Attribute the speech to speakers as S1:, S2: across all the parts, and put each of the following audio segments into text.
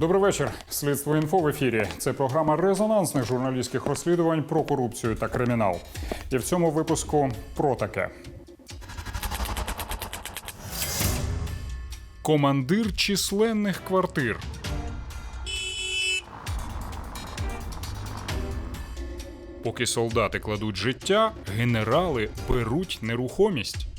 S1: Добрий вечір. Слідство інфо в ефірі. Це програма резонансних журналістських розслідувань про корупцію та кримінал. І в цьому випуску про таке. Командир численних квартир. Поки солдати кладуть життя, генерали беруть нерухомість.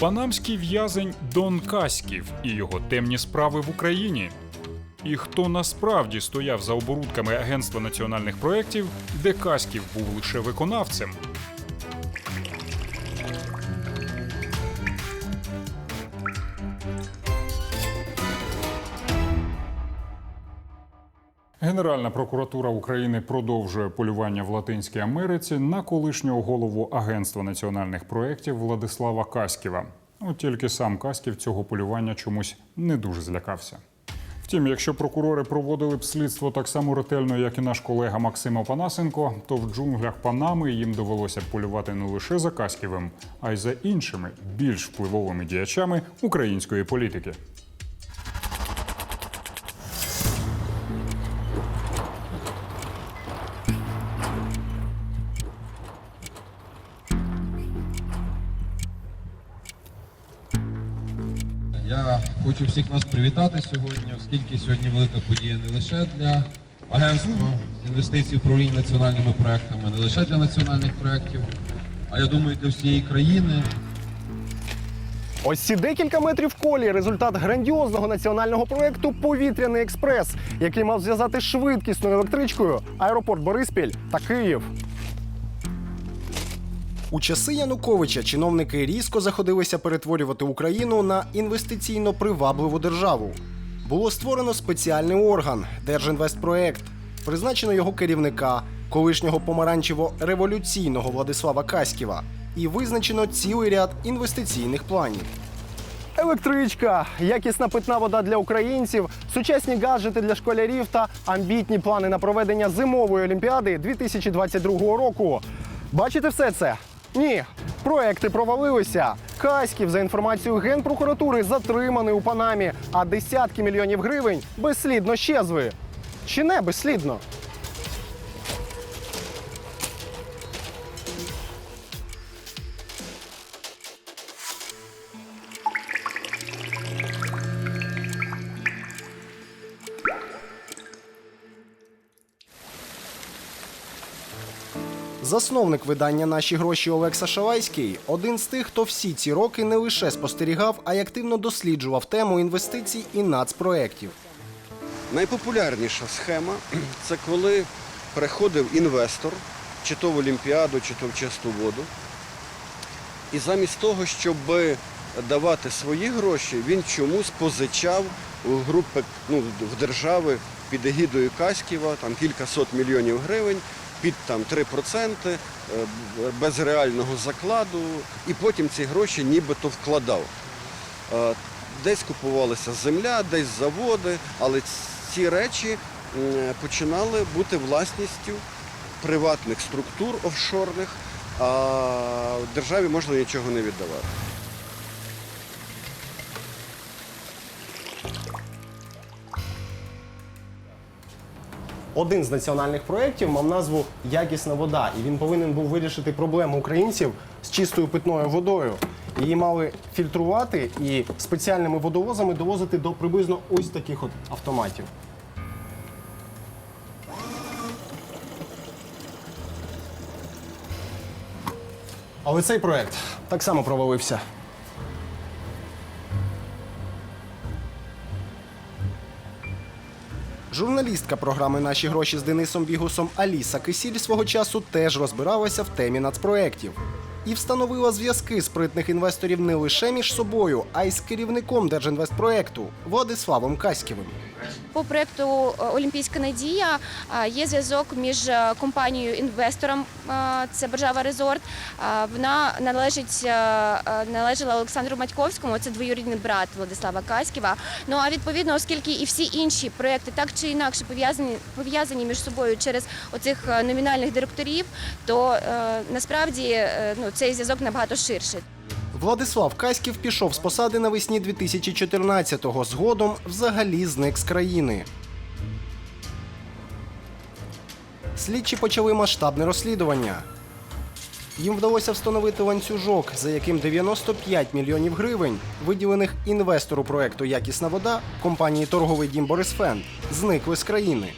S1: Панамський в'язень Дон Каськів і його темні справи в Україні. І хто насправді стояв за оборудками Агентства національних проєктів, де Каськів був лише виконавцем. Генеральна прокуратура України продовжує полювання в Латинській Америці на колишнього голову Агентства національних проєктів Владислава Каськіва. От тільки сам Каськів цього полювання чомусь не дуже злякався. Втім, якщо прокурори проводили б слідство так само ретельно, як і наш колега Максим Опанасенко, то в джунглях Панами їм довелося б полювати не лише за Каськівим, а й за іншими більш впливовими діячами української політики.
S2: Хочу всіх вас привітати сьогодні, оскільки сьогодні велика подія не лише для агентства інвестицій управління національними проектами, не лише для національних проєктів, а я думаю, для всієї країни.
S3: Ось ці декілька метрів в колі результат грандіозного національного проєкту Повітряний експрес, який мав зв'язати швидкісною електричкою аеропорт Бориспіль та Київ. У часи Януковича чиновники різко заходилися перетворювати Україну на інвестиційно привабливу державу. Було створено спеціальний орган Держінвестпроект, призначено його керівника, колишнього помаранчево-революційного Владислава Каськіва, і визначено цілий ряд інвестиційних планів. Електричка, якісна питна вода для українців, сучасні гаджети для школярів та амбітні плани на проведення зимової олімпіади 2022 року. Бачите все це? Ні, проекти провалилися. Каськів, за інформацією генпрокуратури, затриманий у Панамі, а десятки мільйонів гривень безслідно щезли. Чи не безслідно? Засновник видання Наші гроші Олекса Шалайський один з тих, хто всі ці роки не лише спостерігав, а й активно досліджував тему інвестицій і нацпроєктів.
S4: Найпопулярніша схема це коли приходив інвестор, чи то в Олімпіаду, чи то в чисту воду. І замість того, щоб давати свої гроші, він чомусь позичав у групи ну, в держави під егідою Каськіва там кілька сот мільйонів гривень під там 3% е, без реального закладу, і потім ці гроші нібито вкладав. Е, Десь купувалася земля, десь заводи, але ці речі починали бути власністю приватних структур офшорних, а державі можна нічого не віддавати.
S3: Один з національних проєктів мав назву Якісна вода, і він повинен був вирішити проблему українців з чистою питною водою. Її мали фільтрувати і спеціальними водовозами довозити до приблизно ось таких от автоматів. Але цей проєкт так само провалився. Журналістка програми Наші гроші з Денисом Бігусом Аліса Кисіль свого часу теж розбиралася в темі нацпроєктів. і встановила зв'язки спритних інвесторів не лише між собою, а й з керівником Держінвестпроекту Владиславом Каськівим.
S5: По проекту е, Олімпійська надія е, є зв'язок між е, компанією інвестором. Це Боржава Резорт. Вона належить належала Олександру Матьковському. Це двоюрідний брат Владислава Каськіва. Ну а відповідно, оскільки і всі інші проекти так чи інакше пов'язані пов'язані між собою через оцих номінальних директорів, то насправді ну цей зв'язок набагато ширший.
S3: Владислав Каськів пішов з посади навесні 2014-го. Згодом взагалі зник з країни. Слідчі почали масштабне розслідування. Їм вдалося встановити ланцюжок, за яким 95 мільйонів гривень, виділених інвестору проекту Якісна вода компанії Торговий дім Борисфен, зникли з країни.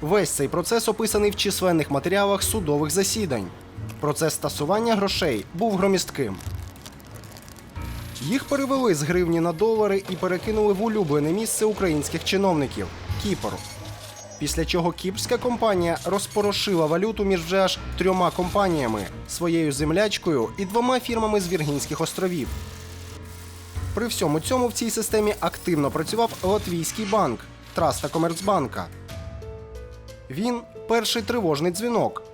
S3: Весь цей процес описаний в численних матеріалах судових засідань. Процес стасування грошей був громістким. Їх перевели з гривні на долари і перекинули в улюблене місце українських чиновників Кіпр. Після чого кіпрська компанія розпорошила валюту між вже аж трьома компаніями своєю землячкою і двома фірмами з Віргінських островів. При всьому цьому в цій системі активно працював Латвійський банк Траста Комерцбанка. Він перший тривожний дзвінок.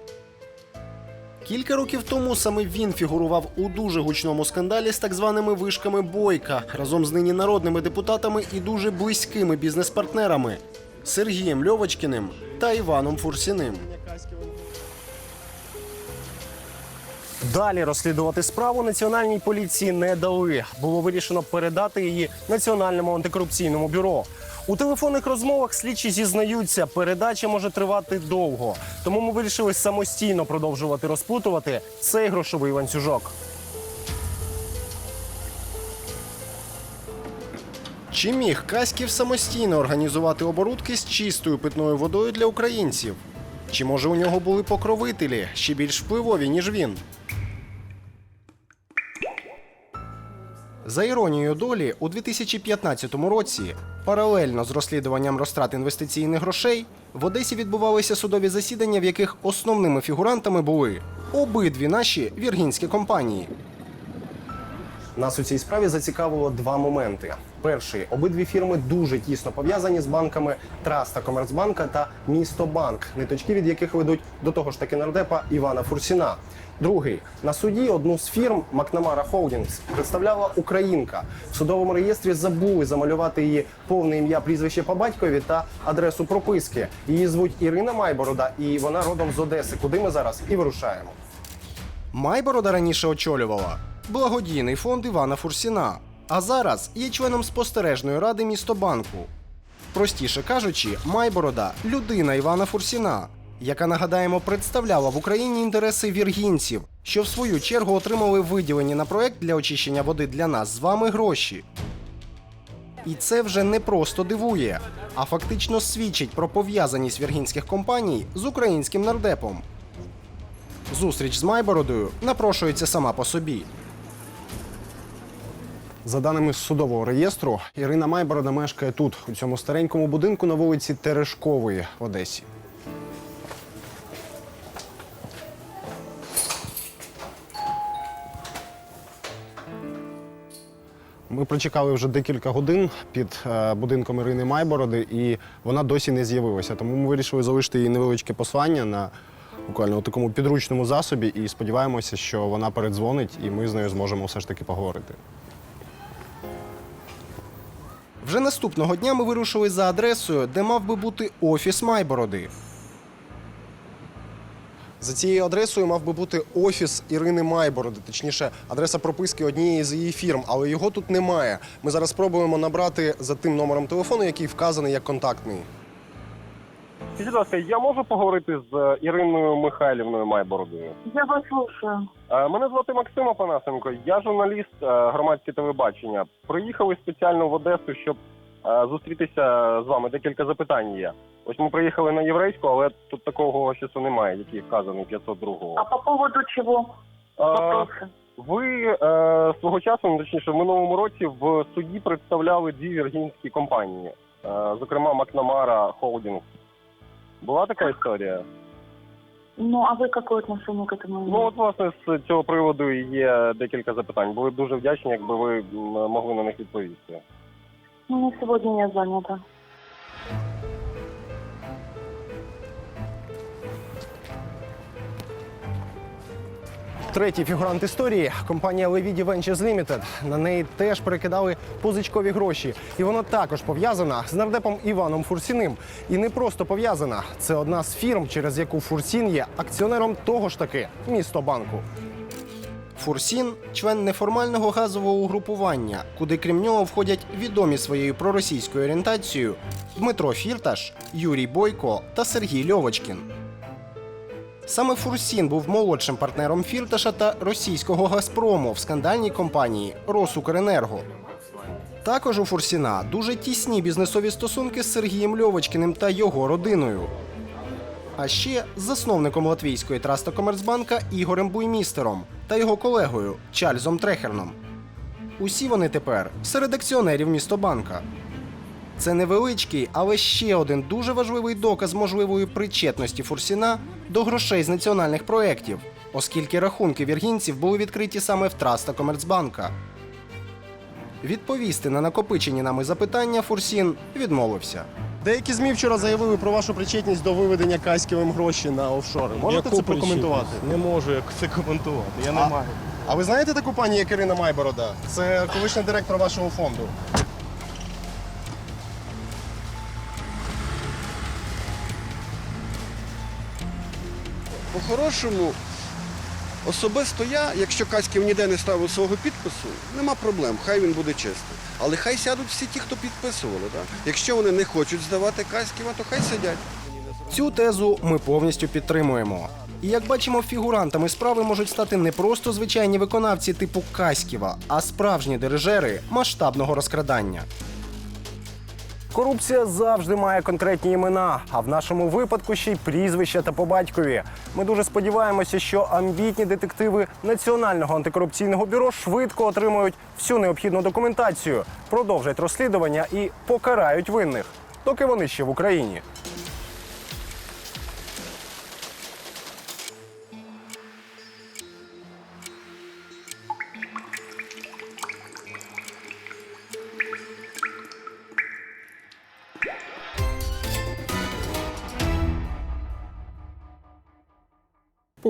S3: Кілька років тому саме він фігурував у дуже гучному скандалі з так званими вишками Бойка разом з нині народними депутатами і дуже близькими бізнес-партнерами Сергієм Льовочкіним та Іваном Фурсіним.
S6: Далі розслідувати справу національній поліції не дали. Було вирішено передати її Національному антикорупційному бюро. У телефонних розмовах слідчі зізнаються, передача може тривати довго. Тому ми вирішили самостійно продовжувати розплутувати цей грошовий ланцюжок.
S3: Чи міг Каськів самостійно організувати оборудки з чистою питною водою для українців? Чи може у нього були покровителі ще більш впливові, ніж він? За іронією долі, у 2015 році, паралельно з розслідуванням розтрат інвестиційних грошей, в Одесі відбувалися судові засідання, в яких основними фігурантами були обидві наші віргінські компанії.
S6: Нас у цій справі зацікавило два моменти. Перший обидві фірми дуже тісно пов'язані з банками Траста Комерцбанка та Містобанк, ниточки від яких ведуть до того ж таки нардепа Івана Фурсіна. Другий на суді одну з фірм Макнамара Холдінгс представляла українка. В судовому реєстрі забули замалювати її повне ім'я, прізвище по батькові та адресу прописки. Її звуть Ірина Майборода, і вона родом з Одеси, куди ми зараз і вирушаємо.
S3: Майборода раніше очолювала благодійний фонд Івана Фурсіна, а зараз є членом спостережної ради містобанку. Простіше кажучи, Майборода людина Івана Фурсіна, яка нагадаємо представляла в Україні інтереси віргінців, що в свою чергу отримали виділені на проект для очищення води для нас з вами гроші. І це вже не просто дивує, а фактично свідчить про пов'язаність віргінських компаній з українським нардепом. Зустріч з Майбородою напрошується сама по собі.
S6: За даними судового реєстру, Ірина Майборода мешкає тут, у цьому старенькому будинку на вулиці Терешкової в Одесі. Ми прочекали вже декілька годин під е, будинком Ірини Майбороди, і вона досі не з'явилася. Тому ми вирішили залишити їй невеличке послання на буквально у такому підручному засобі, і сподіваємося, що вона передзвонить, і ми з нею зможемо все ж таки поговорити.
S3: Вже наступного дня ми вирушили за адресою, де мав би бути офіс Майбороди.
S6: За цією адресою мав би бути офіс Ірини Майбороди, точніше, адреса прописки однієї з її фірм, але його тут немає. Ми зараз спробуємо набрати за тим номером телефону, який вказаний як контактний.
S7: Скажіть, будь ласка, я можу поговорити з е, Іриною Михайлівною Майбородою?
S8: Я вас слушаю.
S7: Е, Мене звати Максим Афанасенко, я журналіст е, громадське телебачення. Приїхали спеціально в Одесу, щоб е, зустрітися з вами. Декілька запитань є. Ось ми приїхали на єврейську, але тут такого офісу немає, який вказаний 502.
S8: А по поводу чего
S7: Е,
S8: вопросы?
S7: Ви е, свого часу, ну, точніше, в минулому році в суді представляли дві віргінські компанії, е, зокрема Макнамара Холдінг. Була така історія?
S8: Ну, а вы какое отношение к этому
S7: Ну от
S8: имеете?
S7: власне з цього приводу і є декілька запитань. Були б дуже вдячні, якби ви м, могли на них відповісти.
S8: Ну, на сегодня я занята.
S3: Третій фігурант історії компанія Levidi Ventures Limited. На неї теж перекидали позичкові гроші. І вона також пов'язана з нардепом Іваном Фурсіним. І не просто пов'язана. Це одна з фірм, через яку Фурсін є акціонером того ж таки Містобанку. Фурсін член неформального газового угрупування, куди крім нього входять відомі своєю проросійською орієнтацією Дмитро Фірташ, Юрій Бойко та Сергій Льовочкін. Саме Фурсін був молодшим партнером Фірташа та російського Газпрому в скандальній компанії Росукренерго. Також у Фурсіна дуже тісні бізнесові стосунки з Сергієм Льовочкіним та його родиною. А ще засновником латвійської траста Комерцбанка Ігорем Буймістером та його колегою Чарльзом Трехерном. Усі вони тепер серед акціонерів Містобанка. Це невеличкий, але ще один дуже важливий доказ можливої причетності Фурсіна до грошей з національних проєктів, оскільки рахунки віргінців були відкриті саме в Траста Комерцбанка. Відповісти на накопичені нами запитання Фурсін відмовився. Деякі ЗМІ вчора заявили про вашу причетність до виведення Каськівим гроші на офшори. Можете
S9: Яку
S3: це прокоментувати?
S9: Не можу як це коментувати. Я не
S3: А-
S9: маю.
S3: А ви знаєте таку пані, як Ірина Майборода? Це колишня директор вашого фонду.
S4: По-хорошому, особисто я, якщо Каськів ніде не ставив свого підпису, нема проблем, хай він буде чистий. Але хай сядуть всі ті, хто підписували. Так? Якщо вони не хочуть здавати Каськіва, то хай сидять.
S3: Цю тезу ми повністю підтримуємо. І як бачимо, фігурантами справи можуть стати не просто звичайні виконавці типу Каськіва, а справжні дирижери масштабного розкрадання. Корупція завжди має конкретні імена, а в нашому випадку ще й прізвища та по батькові. Ми дуже сподіваємося, що амбітні детективи Національного антикорупційного бюро швидко отримують всю необхідну документацію, продовжать розслідування і покарають винних, доки вони ще в Україні.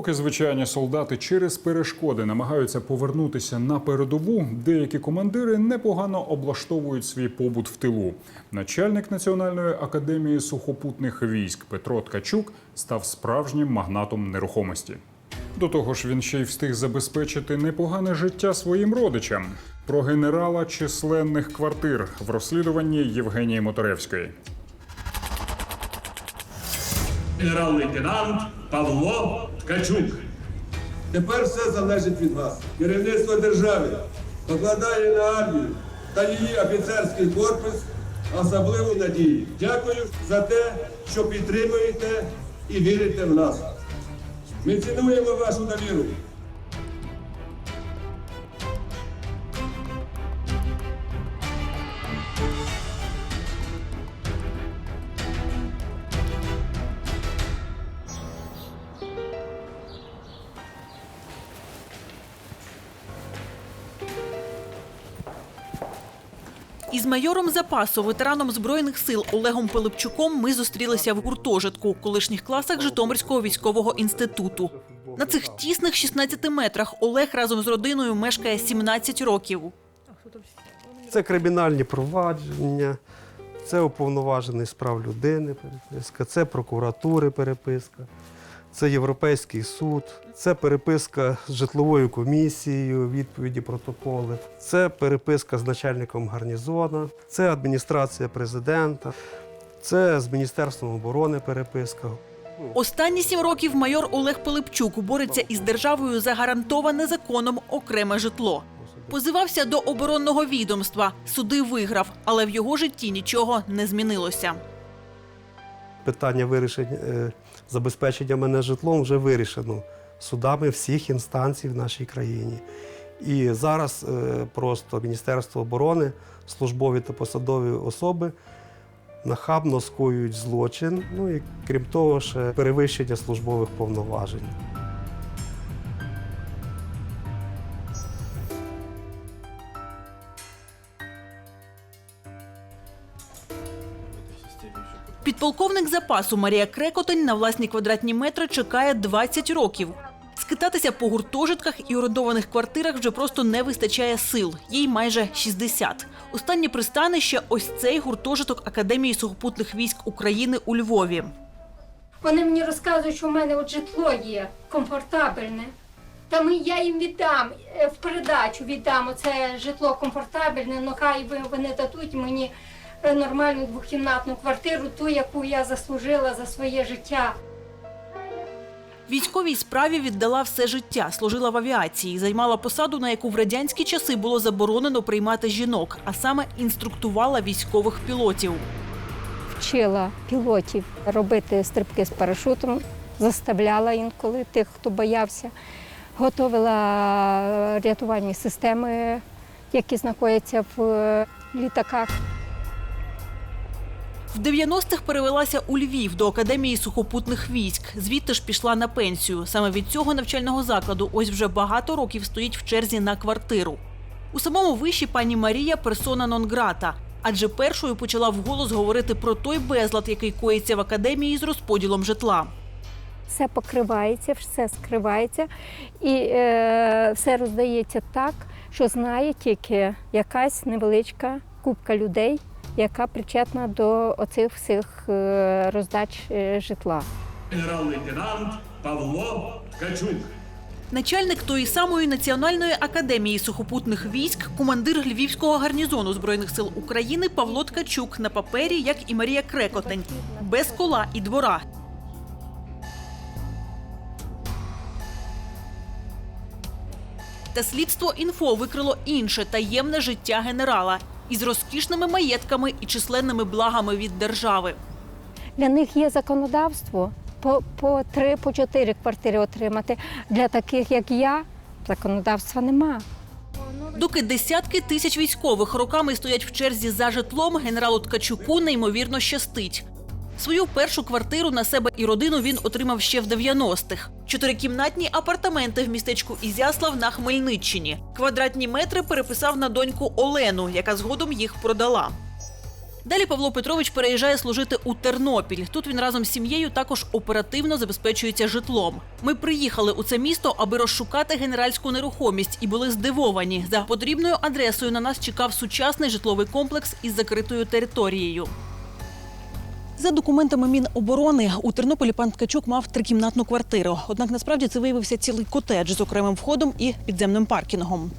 S1: Поки звичайні солдати через перешкоди намагаються повернутися на передову, деякі командири непогано облаштовують свій побут в тилу. Начальник Національної академії сухопутних військ Петро Ткачук став справжнім магнатом нерухомості. До того ж, він ще й встиг забезпечити непогане життя своїм родичам. Про генерала численних квартир в розслідуванні Євгенії Моторевської.
S10: Генерал-лейтенант Павло Ткачук.
S11: Тепер все залежить від вас. Керівництво держави покладає на армію та її офіцерський корпус особливу надію. Дякую за те, що підтримуєте і вірите в нас. Ми цінуємо вашу довіру.
S12: Майором запасу, ветераном збройних сил Олегом Пилипчуком ми зустрілися в гуртожитку колишніх класах Житомирського військового інституту. На цих тісних 16 метрах Олег разом з родиною мешкає 17 років.
S9: Це кримінальні провадження, це уповноважений з прав людини переписка, це прокуратури переписка, це Європейський суд, це переписка з житловою комісією, відповіді, протоколи, це переписка з начальником гарнізона, це адміністрація президента, це з Міністерством оборони переписка.
S12: Останні сім років майор Олег Пилипчук бореться із державою за гарантоване законом окреме житло. Позивався до оборонного відомства, суди виграв, але в його житті нічого не змінилося.
S9: питання вирішення е, забезпечення мене житлом вже вирішено судами всіх інстанцій в нашій країні. І зараз е, просто Міністерство оборони, службові та посадові особи нахабно скоюють злочин, ну і крім того, ще перевищення службових повноважень.
S12: Підполковник запасу Марія Крекотень на власні квадратні метри чекає 20 років. Скитатися по гуртожитках і орендованих квартирах вже просто не вистачає сил. Їй майже 60. Останнє пристанище – ось цей гуртожиток Академії сухопутних військ України у Львові.
S13: Вони мені розказують, що в мене от житло є комфортабельне. Та ми, я їм віддам е, в передачу віддам оце житло комфортабельне, ну хай вони дадуть мені нормальну двохкімнатну квартиру, ту, яку я заслужила за своє життя.
S12: Військовій справі віддала все життя, служила в авіації, займала посаду, на яку в радянські часи було заборонено приймати жінок, а саме інструктувала військових пілотів.
S13: Вчила пілотів робити стрибки з парашутом, заставляла інколи тих, хто боявся, готувала рятувальні системи, які знаходяться в літаках.
S12: В 90-х перевелася у Львів до Академії сухопутних військ. Звідти ж пішла на пенсію. Саме від цього навчального закладу ось вже багато років стоїть в черзі на квартиру. У самому виші пані Марія персона нон-грата, адже першою почала вголос говорити про той безлад, який коїться в академії з розподілом житла.
S13: все покривається, все скривається і е, все роздається так, що знає тільки якась невеличка купка людей, яка причетна до оцих всіх е, роздач е, житла.
S10: Генерал-лейтенант Павло Ткачук.
S12: Начальник тої самої Національної академії сухопутних військ, командир Львівського гарнізону Збройних сил України Павло Ткачук на папері, як і Марія Крекотень, без кола і двора. Та слідство інфо викрило інше таємне життя генерала із розкішними маєтками і численними благами від держави.
S13: Для них є законодавство по, по три, по чотири квартири отримати. Для таких, як я, законодавства нема.
S12: Доки десятки тисяч військових роками стоять в черзі за житлом, генералу Ткачуку неймовірно щастить. Свою першу квартиру на себе і родину він отримав ще в 90-х. Чотирикімнатні апартаменти в містечку Ізяслав на Хмельниччині. Квадратні метри переписав на доньку Олену, яка згодом їх продала. Далі Павло Петрович переїжджає служити у Тернопіль. Тут він разом з сім'єю також оперативно забезпечується житлом. Ми приїхали у це місто, аби розшукати генеральську нерухомість, і були здивовані. За потрібною адресою на нас чекав сучасний житловий комплекс із закритою територією. За документами Міноборони у Тернополі пан Ткачук мав трикімнатну квартиру. Однак насправді це виявився цілий котедж з окремим входом і підземним паркінгом.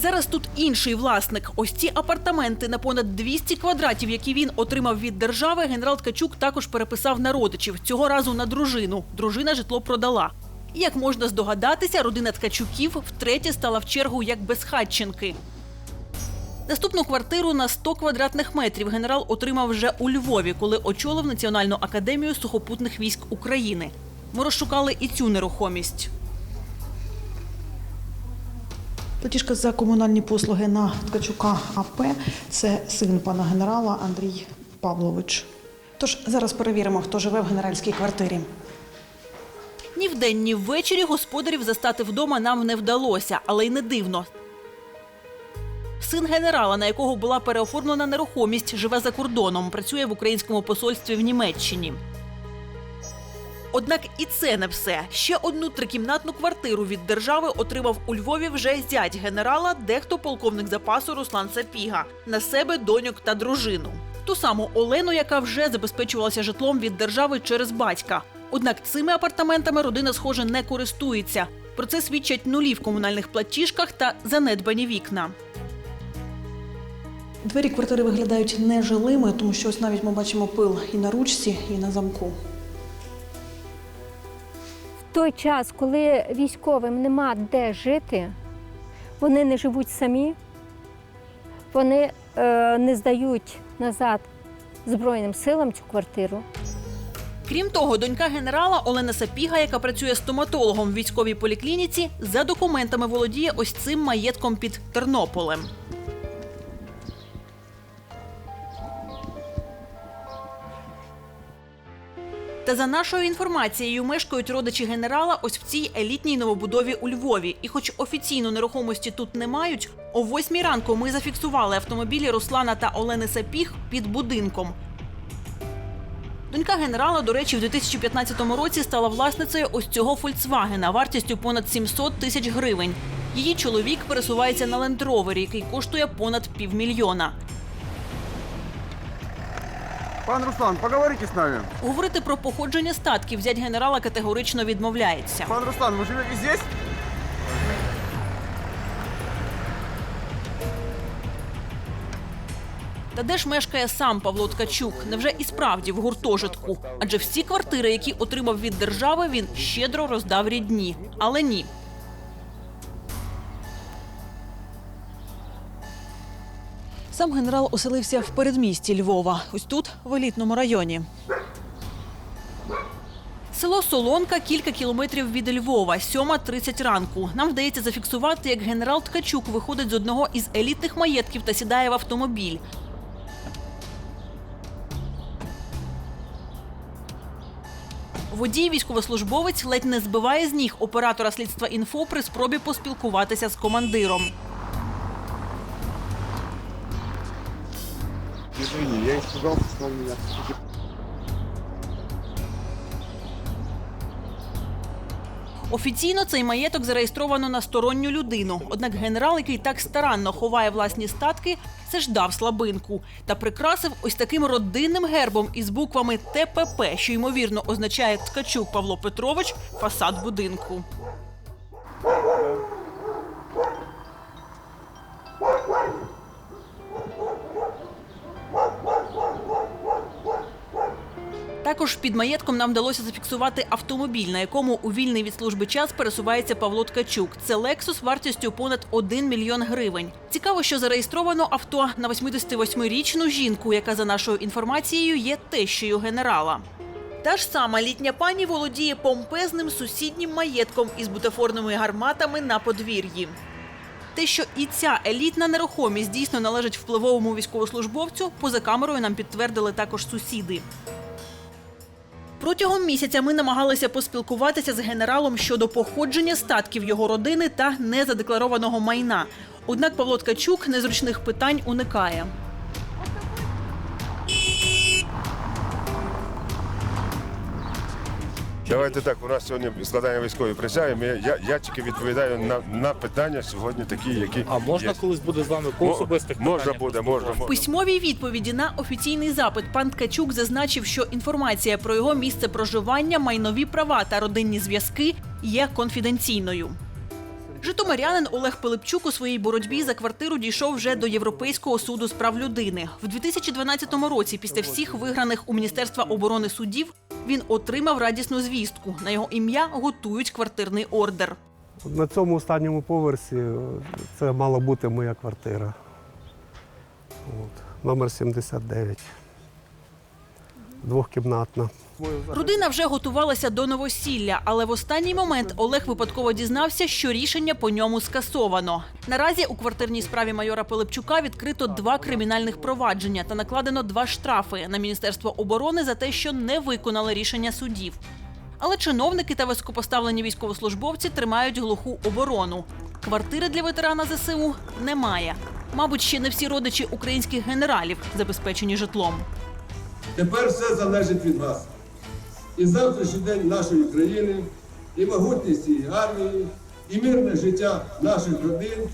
S12: Зараз тут інший власник. Ось ці апартаменти на понад 200 квадратів, які він отримав від держави, генерал Ткачук також переписав на родичів. Цього разу на дружину. Дружина житло продала. Як можна здогадатися, родина Ткачуків втретє стала в чергу як безхатченки. Наступну квартиру на 100 квадратних метрів генерал отримав вже у Львові, коли очолив Національну академію сухопутних військ України. Ми розшукали і цю нерухомість.
S14: Платіжка за комунальні послуги на Ткачука АП це син пана генерала Андрій Павлович. Тож зараз перевіримо, хто живе в генеральській квартирі.
S12: Ні вдень, ні ввечері господарів застати вдома нам не вдалося, але й не дивно. Син генерала, на якого була переоформлена нерухомість, живе за кордоном, працює в українському посольстві в Німеччині. Однак і це не все. Ще одну трикімнатну квартиру від держави отримав у Львові вже зять генерала, дехто полковник запасу Руслан Сапіга, на себе доньок та дружину. Ту саму Олену, яка вже забезпечувалася житлом від держави через батька. Однак цими апартаментами родина, схоже, не користується. Про це свідчать нулі в комунальних платіжках та занедбані вікна.
S14: Двері квартири виглядають нежилими, тому що ось навіть ми бачимо пил і на ручці, і на замку.
S13: В той час, коли військовим нема де жити, вони не живуть самі, вони е, не здають назад Збройним силам цю квартиру.
S12: Крім того, донька генерала Олена Сапіга, яка працює стоматологом в військовій поліклініці, за документами володіє ось цим маєтком під Тернополем. Та за нашою інформацією, мешкають родичі генерала ось в цій елітній новобудові у Львові. І хоч офіційно нерухомості тут не мають, о восьмій ранку ми зафіксували автомобілі Руслана та Олени Сапіг під будинком. Донька генерала, до речі, в 2015 році стала власницею ось цього Фольксвагена вартістю понад 700 тисяч гривень. Її чоловік пересувається на лендровері, який коштує понад півмільйона.
S15: Пан Руслан, поговорите с нами.
S12: Говорити про походження статків зять генерала категорично відмовляється.
S15: Пан Руслан, вы живете здесь?
S12: Та де ж мешкає сам Павло Ткачук? Невже і справді в гуртожитку? Адже всі квартири, які отримав від держави, він щедро роздав рідні. Але ні. Сам генерал оселився в передмісті Львова, ось тут, в елітному районі. Село Солонка кілька кілометрів від Львова, 7.30 ранку. Нам вдається зафіксувати, як генерал Ткачук виходить з одного із елітних маєтків та сідає в автомобіль. Водій військовослужбовець ледь не збиває з ніг оператора слідства інфо при спробі поспілкуватися з командиром.
S15: Я испугался, что он меня...
S12: Офіційно цей маєток зареєстровано на сторонню людину. Однак генерал, який так старанно ховає власні статки, все ж дав слабинку та прикрасив ось таким родинним гербом із буквами ТПП, що ймовірно означає Ткачук Павло Петрович, фасад будинку. Також під маєтком нам вдалося зафіксувати автомобіль, на якому у вільний від служби час пересувається Павло Ткачук. Це Лексус вартістю понад 1 мільйон гривень. Цікаво, що зареєстровано авто на 88-річну жінку, яка за нашою інформацією є тещею генерала. Та ж сама літня пані володіє помпезним сусіднім маєтком із бутафорними гарматами на подвір'ї. Те, що і ця елітна нерухомість дійсно належить впливовому військовослужбовцю, поза камерою нам підтвердили також сусіди. Протягом місяця ми намагалися поспілкуватися з генералом щодо походження статків його родини та незадекларованого майна. Однак Павло Ткачук незручних питань уникає.
S16: Давайте так, у нас сьогодні складання військової присяги. Ми, я, я тільки відповідаю на, на питання сьогодні такі, які. А можна колись буде з вами по особистих Можна буде, можна.
S12: В письмовій відповіді на офіційний запит пан Ткачук зазначив, що інформація про його місце проживання, майнові права та родинні зв'язки є конфіденційною. Житомирянин Олег Пилипчук у своїй боротьбі за квартиру дійшов вже до Європейського суду з прав людини. В 2012 році, після всіх виграних у Міністерства оборони судів, він отримав радісну звістку. На його ім'я готують квартирний ордер.
S9: На цьому останньому поверсі е, це мала бути моя квартира. От, номер 79. Двохкімнатна.
S12: Родина вже готувалася до новосілля, але в останній момент Олег випадково дізнався, що рішення по ньому скасовано. Наразі у квартирній справі майора Пилипчука відкрито два кримінальних провадження та накладено два штрафи на міністерство оборони за те, що не виконали рішення судів. Але чиновники та високопоставлені військовослужбовці тримають глуху оборону. Квартири для ветерана ЗСУ немає. Мабуть, ще не всі родичі українських генералів забезпечені житлом.
S11: Тепер все залежить від вас. І завтрашній день нашої країни, і могутність цієї армії, і мирне життя наших родин.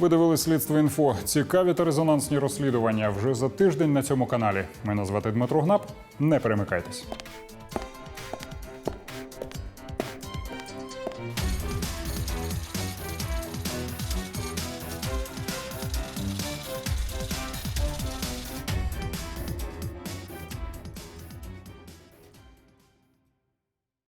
S1: Ви дивились слідство інфо. Цікаві та резонансні розслідування вже за тиждень на цьому каналі. Мене звати Дмитро Гнап. Не перемикайтесь.